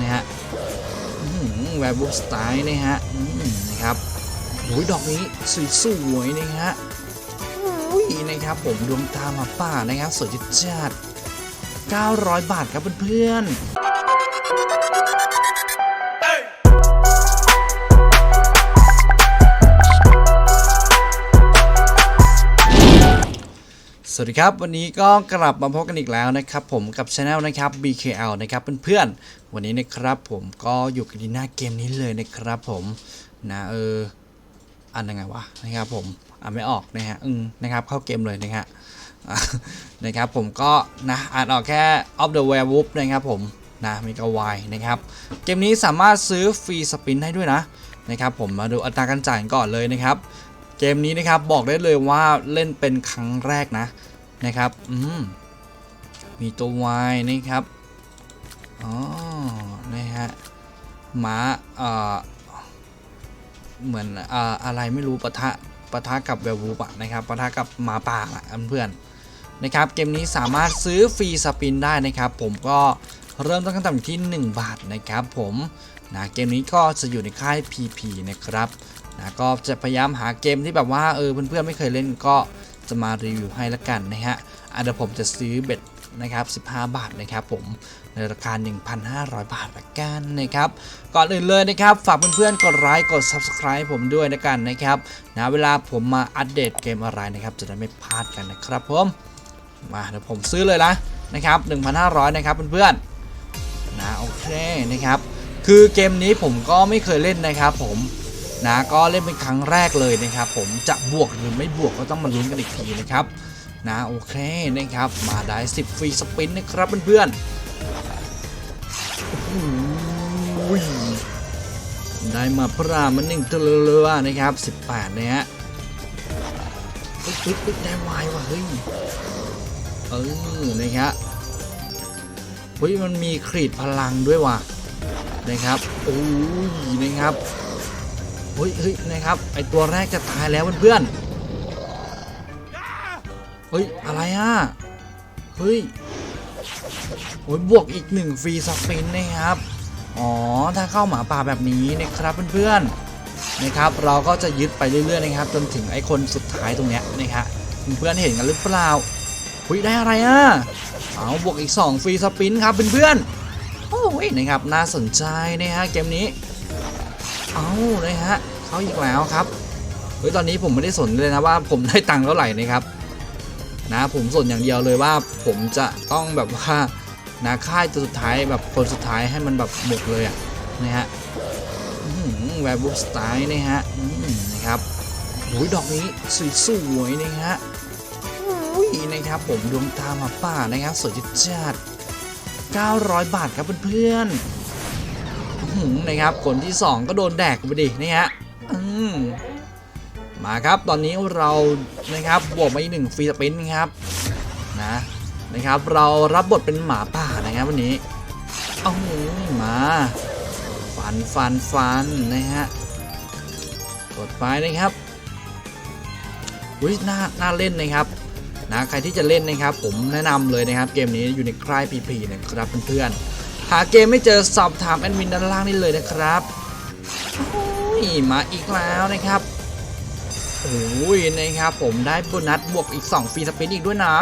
นะฮะแวร์บูสไตล์นะฮะนะครับโอ้ยดอกนี้สวยๆนะฮะอุ้ยนะครับผมดวงตาหมาป่านะครับสวยจัดจัด900 บาทครับเพื่อนๆ สวัสดีครับ วันนี้ก็กลับมาพบกันอีกแล้วนะครับ ผมกับช anel นะครับ BKL นะครับเพื่อนๆวันนี้นะครับผมก็อยู่กันที่หน้าเกมนี้เลยนะครับผมนะเอออันยังไงวะนะครับผมอ่านไม่ออกนะฮะอืมนะครับเข้าเกมเลยนะฮะอะนะครับผมก็นะอ่านออกแค่ of the werewolf นะครับผมนะมีกวายนะครับเกมนี้สามารถซื้อฟรีสปินได้ด้วยนะนะครับผมมาดูอัตราการจ่ายก่อนเลยนะครับ เกมนี้นะครับบอกได้เลยว่าเล่นเป็นครั้งแรกนะนะครับอืมมีตัววายนะครับอ๋อนะฮะหมาเอ่อเหมือนเอ่ออะไรไม่รู้ปะทะปะทะกับแวร์วูปะนะครับปะทะกับหมาป่าอะเพื่อนนะครับเกมนี้สามารถซื้อฟรีสปินได้นะครับ ผมก็เริ่มต้นกันตั้งที่ 1 บาทนะครับผมนะเกมนี้ก็จะอยู่ในค่าย PP นะครับ นะก็จะพยายามหาเกมที่แบบว่าเออเพื่อนๆไม่เคยเล่นก็จะมารีวิวให้ละกันนะฮะอะเดี๋ยวผมจะซื้อเบ็ดนะครับ 15 บาทนะครับผม ในราคา 1,500 บาทละกันนะครับ ก่อนอื่นเลยนะครับ ฝากเพื่อนๆ กดไลค์ กด Subscribe ผมด้วยนะกันนะครับนะเวลาผมมาอัปเดตเกมอะไรนะครับ จะได้ไม่พลาดกันนะครับผม มาเดี๋ยวผมซื้อเลยนะนะครับ 1,500 นะครับเพื่อนๆ นะโอเคนะครับ คือเกมนี้ผมก็ไม่เคยเล่นนะครับผม นะก็เล่นเป็นครั้งแรกเลยนะครับผมจะบวกหรือไม่บวกก็ต้องมาลุ้นกันอีกทีนะครับนะโอเคนะครับมาได้ 10 ฟรีสปินนะครับเพื่อนๆได้มาพรามันหนึ่งตัวเรือนะครับ 18นะฮะเฮ้ยปึ๊บปึ๊บได้วายว่ะเฮ้ยเออนะครับเฮ้ยมันมีครีดพลังด้วยว่ะนะครับโอ้ยนะครับ เฮ้ยเฮ้ยนะครับไอตัวแรกจะตายแล้วเพื่อนเฮ้ยอะไรอะเฮ้ยโอ้ยบวกอีกหนึ่งฟรีสปินนะครับ อ๋อ ถ้าเข้าหมาป่าแบบนี้นะครับเพื่อนๆนะครับ เราก็จะยึดไปเรื่อยๆนะครับ จนถึงไอคนสุดท้ายตรงเนี้ยนะครับเพื่อนๆเห็นกันหรือเปล่าเฮ้ยได้อะไรอะเอาบวกอีก 2 ฟรีสปินครับเพื่อนๆโอ้ยนะครับน่าสนใจนะฮะเกมนี้ เอาเลยฮะเขาอีกแล้วครับเฮ้ยตอนนี้ผมไม่ได้สนเลยนะว่าผมได้ตังค์เท่าไหร่นะครับนะผมสนอย่างเดียวเลยว่าผมจะต้องแบบว่านะค่ายตัวสุดท้ายแบบคนสุดท้ายให้มันแบบหมดเลยอะนะฮะแวร์บูสไตล์นะฮะนะครับโอ้ยดอกนี้สวยๆนะฮะอุ้ยนะครับผมดวงตามาป่านะครับสวยจัด900 บาทครับเพื่อนๆอื้อหือ นะครับคนที่ 2 ก็โดนแดกไปดินี่ฮะมาครับตอนนี้เรานะครับบวกมาอีกหนึ่งฟรีสปินครับนะนะครับเรารับบทเป็นหมาป่านะครับวันนี้เอาหมาฟันฟันฟันนะฮะกดไปนะครับอุ้ยน่าน่าเล่นนะครับนะใครที่จะเล่นนะครับ ผมแนะนำเลยนะครับเกมนี้อยู่ในคลายพีพีนะครับเพื่อนๆ หาเกมไม่เจอสอบถามแอดมินด้านล่างนี่เลยนะครับมาอีกแล้วนะครับโอ้ยนะครับผมได้โบนัสบวกอีก 2 ฟรีสปินอีกด้วยนะ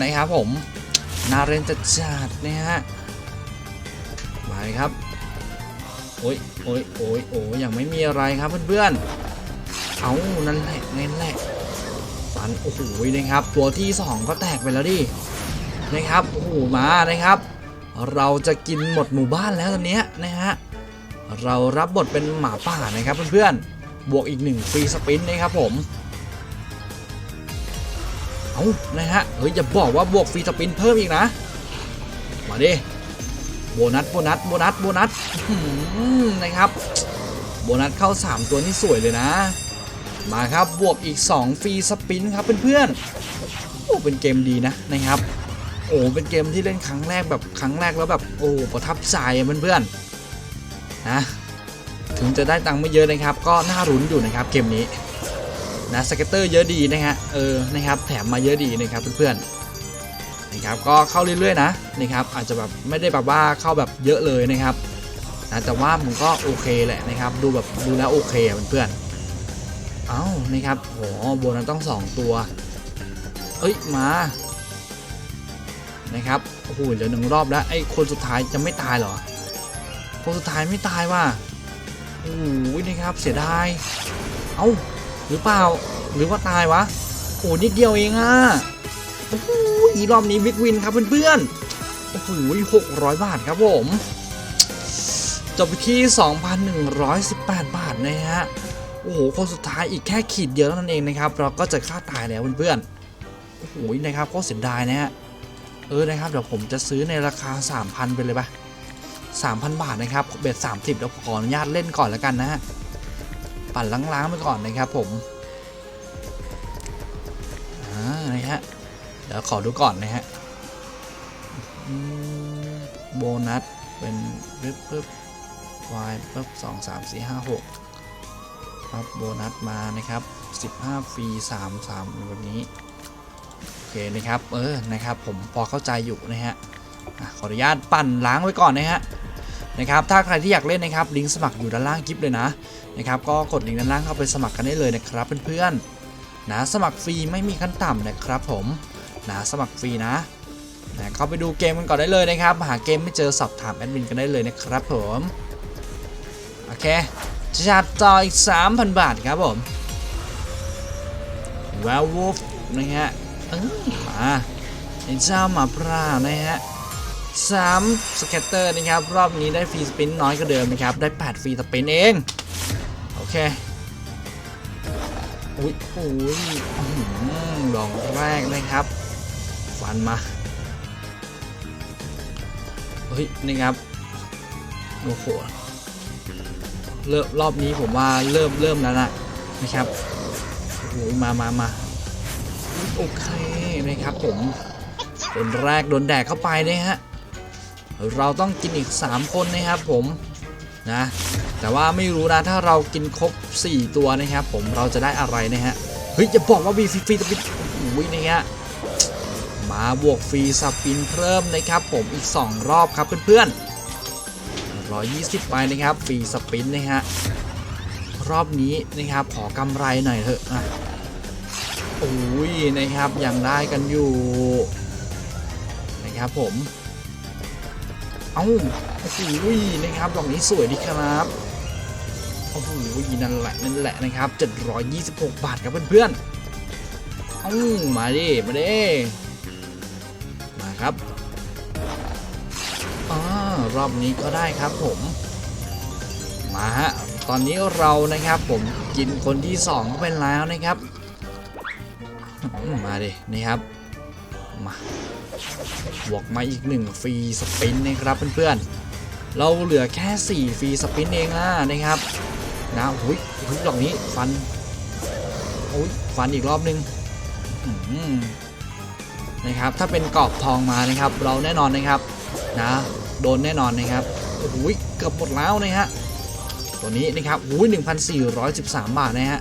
นะครับผมน่าเล่นจัดจัดนะฮะมาเลยครับโอ้ยโอ้ยโอ้ยโอ้ยยังไม่มีอะไรครับเพื่อนๆเอานั่นแหละนั่นแหละฟันโอ้โหนะครับ ตัวที่ 2 ก็แตกไปแล้วดินะครับโอ้โหมานะครับ เราจะกินหมดหมู่บ้านแล้วตอนนี้นะฮะเรารับบทเป็นหมาป่านะครับเพื่อนๆบวกอีกหนึ่งฟรีสปินนะครับผมเอานะฮะเฮ้ยอย่าบอกว่าบวกฟรีสปินเพิ่มอีกนะ มาดิโบนัสโบนัสโบนัสโบนัสนะครับ โบนัสเข้า 3 ตัวนี่สวยเลยนะ มาครับบวกอีก 2 ฟรีสปินครับเพื่อนๆโอ้เป็นเกมดีนะนะครับ โอ้เป็นเกมที่เล่นครั้งแรกแบบครั้งแรกแล้วแบบโอ้ประทับใจเพื่อนๆนะถึงจะได้ตังค์ไม่เยอะนะครับ ก็น่ารุ้นอยู่นะครับเกมนี้นะสเก็ตเตอร์เยอะดีนะฮะเออนะครับแถมมาเยอะดีนะครับเพื่อนๆนะครับก็เข้าเรื่อยๆนะนะครับอาจจะแบบไม่ได้แบบว่าเข้าแบบเยอะเลยนะครับนะแต่ว่าผมก็โอเคแหละนะครับดูแบบดูแล้วโอเคเพื่อนๆเอ้านะครับโหโบนัสต้องสองตัว เอ้ยมา นะครับโอ้โหเหลือหนึ่งรอบแล้วไอ้คนสุดท้ายจะไม่ตายเหรอ คนสุดท้ายไม่ตายว่ะโอ้โหนะครับเสียดายเอ้าหรือเปล่าหรือว่าตายวะโอ้นิดเดียวเองอะโอ้โหอีรอบนี้บิ๊กวินครับเพื่อนๆโอ้โหหกร้อยบาทครับผมจบไปที่ 2,118 บาทนะฮะ โอ้โห คนสุดท้ายอีกแค่ขีดเดียวเท่านั้นเองนะครับ เราก็จะฆ่าตายแล้วเพื่อนๆ โอ้โห นะครับ ก็เสียดายนะฮะ เออนะครับเดี๋ยวผมจะซื้อในราคา 3,000 ไปเลยปะ3,000 บาทนะครับเบ็ด30เดี๋ยวขออนุญาตเล่นก่อนแล้วกันนะฮะปั่นล้างๆไปก่อนนะครับผมอ่านะฮะเดี๋ยวขอดูก่อนนะฮะโบนัสเป็นปึ๊บปึ๊บวายปึ๊บสองสามสี่ห้าหกครับโบนัสมานะครับ 15ฟรี3 3แบบนี้ นะครับ เออ นะครับ ผมพอเข้าใจอยู่นะฮะขออนุญาตปั่นล้างไว้ก่อนนะฮะ นะครับ ถ้าใครที่อยากเล่นนะครับ ลิงก์สมัครอยู่ด้านล่างคลิปเลยนะ นะครับ ก็กดลิงก์ด้านล่างเข้าไปสมัครกันได้เลยนะครับเพื่อนๆ นะ สมัครฟรีไม่มีขั้นต่ำนะครับ ผม นะ สมัครฟรีนะนะเข้าไปดูเกมกันก่อนได้เลยนะครับ หาเกมไม่เจอสอบถามแอดมินกันได้เลยนะครับผม โอเคจัดต่ออีก 3,000 บาทครับผม w e r e w o l f นะฮะ เอ้ยมาไอ้เจ้าหมาป่านะฮะสามสแกตเตอร์นะครับ รอบนี้ได้ฟรีสปินน้อยกว่าเดิมนะครับ ได้ 8 ฟรีสปินเอง โอเคอุ้ยอุ้ยอื้อหือดอกแรกนะครับ ฟันมา เฮ้ย นี่ครับ โอ้โหเริ่มรอบนี้ผมว่าเริ่มเริ่มแล้วนะนะครับโอ้โหมามามา โอเคนะครับผมคนแรกโดนแดกเข้าไปนะฮะเราต้องกินอีก 3 คนนะครับผมนะแต่ว่าไม่รู้นะถ้าเรากินครบ 4 ตัวนะครับผมเราจะได้อะไรนะฮะเฮ้ยจะบอกว่ามีฟรีฟรีสปินอุ้ยนะฮะมาบวกฟรีสปินเพิ่มนะครับผมอีก 2 รอบครับเพื่อนๆ120 ไปนะครับฟรีสปินนะฮะรอบนี้นะครับขอกำไรหน่อยเถอะ โอ้ยนะครับยังได้กันอยู่นะครับผม เอ้าโอ้โหนะครับดอกนี้สวยดีครับโอ้โหนั่นแหละนั่นแหละนะครับ726 บาทครับเพื่อนๆเอ้ามาดิมาดิมาครับอ่ารอบนี้ก็ได้ครับผมมาฮะตอนนี้เรานะครับผมกินคนที่2เข้าไปแล้วนะครับ มมาดินี่ครับ มาบวกมาอีก 1 ฟรีสปินนะครับเพื่อนๆ เราเหลือแค่ 4 ฟรีสปินเองนะนะครับนะหุยหุยดอกนี้ฟันอุ้ยฟันอีกรอบนึงนะครับ ถ้าเป็นกรอบทองมานะครับ เราแน่นอนนะครับ นะ โดนแน่นอนนะครับโอ้โหเกือบหมดแล้วนะฮะตัวนี้นะครับอุ้ย1,413 บาทนะฮะ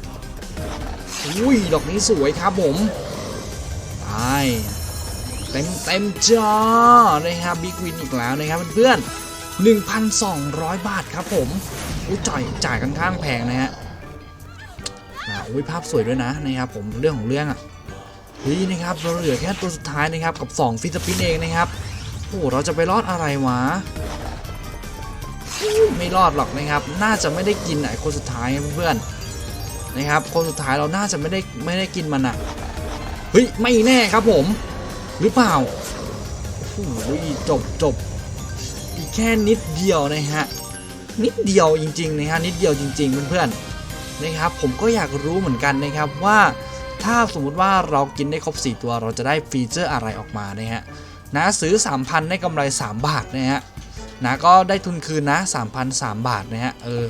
อุ้ยดอกนี้สวยครับผม เต็มเต็มจอนะครับบิ๊กวินอีกแล้วนะครับเพื่อนๆ1,200 บาทครับผมอุ้ยจ่ายจ่ายค่อนข้างแพงนะฮะอุ้ยภาพสวยด้วยนะนะครับผมเรื่องของเรื่องอะเฮ้ยนะครับเราเหลือแค่ตัวสุดท้ายนะครับกับ 2 ฟิสปินเองนะครับโอ้เราจะไปรอดอะไรวะไม่รอดหรอกนะครับ น่าจะไม่ได้กินไอ้คนสุดท้ายเพื่อนนะครับ คนสุดท้ายเราน่าจะไม่ได้ไม่ได้กินมันอะ ฮ้ย ไม่แน่ครับผม หรือเปล่าโอ้โหจบจบอีกแค่นิดเดียวนะฮะ นิดเดียวจริงๆนะฮะนิดเดียวจริง ๆ เพื่อนๆนะครับ ผมก็อยากรู้เหมือนกันนะครับว่าถ้าสมมุติว่าเรากินได้ครบ 4 ตัวเราจะได้ฟีเจอร์อะไรออกมานะฮะนะซื้อ 3,000 ได้กำไร 3 บาทนะฮะนะก็ได้ทุนคืนนะ 3,000 3บาทนะฮะเออ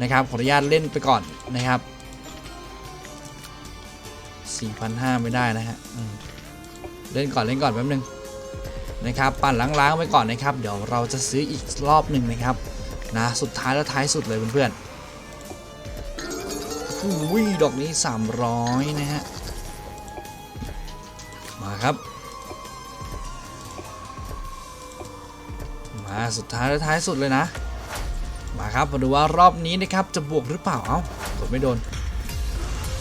นะครับขออนุญาตเล่นไปก่อนนะครับ 4,500 ไม่ได้นะฮะเล่นก่อนเล่นก่อนแป๊บนึงนะครับปั่นล้างๆไว้ก่อนนะครับ เดี๋ยวเราจะซื้ออีกรอบหนึ่งนะครับนะสุดท้ายแล้วท้ายสุดเลยเพื่อนๆอุ้ยดอกนี้ 300 นะฮะมาครับ มาสุดท้ายและท้ายสุดเลยนะ มาครับมาดูว่ารอบนี้นะครับจะบวกหรือเปล่า เอ้ากดไม่โดน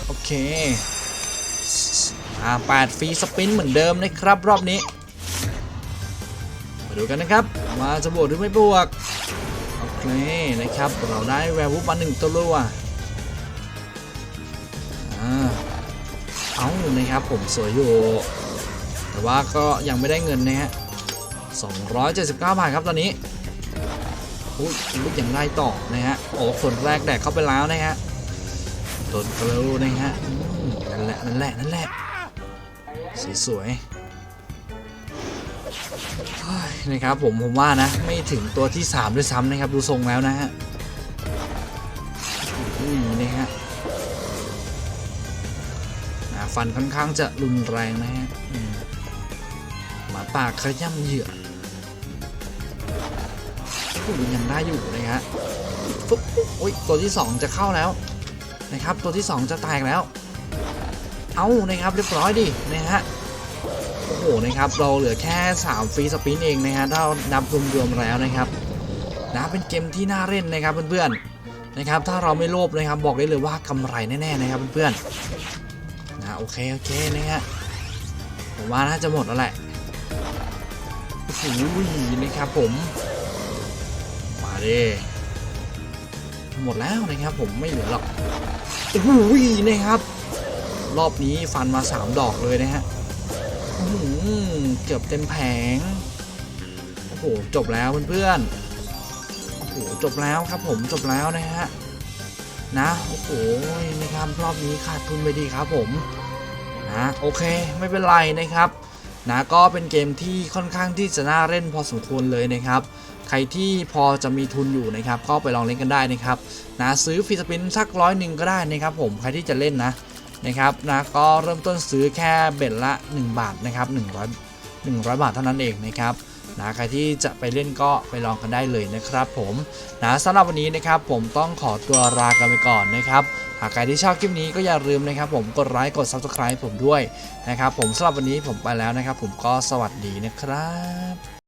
โอเค อ่าแปดฟรีสปินเหมือนเดิมนะครับรอบนี้ มาดูกันนะครับว่าจะบวกหรือไม่บวก โอเคนะครับ เราได้แวร์วูฟมาหนึ่งตัวอ่าเอานะครับผมสวยอยู่ แต่ว่าก็ยังไม่ได้เงินนะฮะ279 บาทครับตอนนี้อุ้ยอุ้ยยังได้ต่อนะฮะ โอ้คนแรกแดกเข้าไปแล้วนะฮะโดนเกลียวนะฮะ นั่นแหละ นั่นแหละ นั่นแหละ สีสวยนะครับผมผมว่านะ ไม่ถึงตัวที่ 3 ด้วยซ้ำนะครับ ดูทรงแล้วนะฮะนี่ฮะฟันค่อนข้างจะรุนแรงนะฮะมหมาป่าขย่ำเหยื่อโอ้ยังได้อยู่นะฮะฟุ๊บฟุ๊บโอ้ยตัวที่ 2 จะเข้าแล้วนะครับ ตัวที่ 2 จะแตกแล้ว เอานะครับเรียบร้อยดินะฮะโอ้โหนะครับเราเหลือแค่3ฟรีสปินเองนะฮะถ้านับรวมๆแล้วนะครับนะเป็นเกมที่น่าเล่นนะครับเพื่อนๆนะครับ ถ้าเราไม่โลภนะครับบอกได้เลยว่ากำไรแน่ๆนะครับเพื่อนๆนะโอเคโอเคนะฮะผมว่าน่าจะหมดแล้วแหละโอ้โหนะครับผมมาดิหมดแล้วนะครับผมไม่เหลือหรอกโอ้โหนะครับ รอบนี้ฟันมา 3 ดอกเลยนะฮะเกือบเต็มแผง โอ้โห จบแล้วเพื่อนๆ โอ้โห จบแล้วครับผม จบแล้วนะฮะ นะ โอ้โห นะครับรอบนี้ขาดทุนไปดีครับผม นะ โอเค ไม่เป็นไรนะครับนะก็เป็นเกมที่ค่อนข้างที่จะน่าเล่นพอสมควรเลยนะครับ ใครที่พอจะมีทุนอยู่นะครับ ก็ไปลองเล่นกันได้นะครับนะซื้อฟีสปินสักร้อยหนึ่งก็ได้นะครับผมใครที่จะเล่นนะ นะครับนะก็เริ่มต้นซื้อแค่เบ็ดละ 1 บาทนะครับ100 100 บาทเท่านั้นเองนะครับนะใครที่จะไปเล่นก็ไปลองกันได้เลยนะครับผมนะสำหรับวันนี้นะครับผมต้องขอตัวลากันไปก่อนนะครับหากใครที่ชอบคลิปนี้ก็อย่าลืมนะครับผมกดไลค์กด Subscribe ผมด้วยนะครับผมสำหรับวันนี้ผมไปแล้วนะครับผมก็สวัสดีนะครับ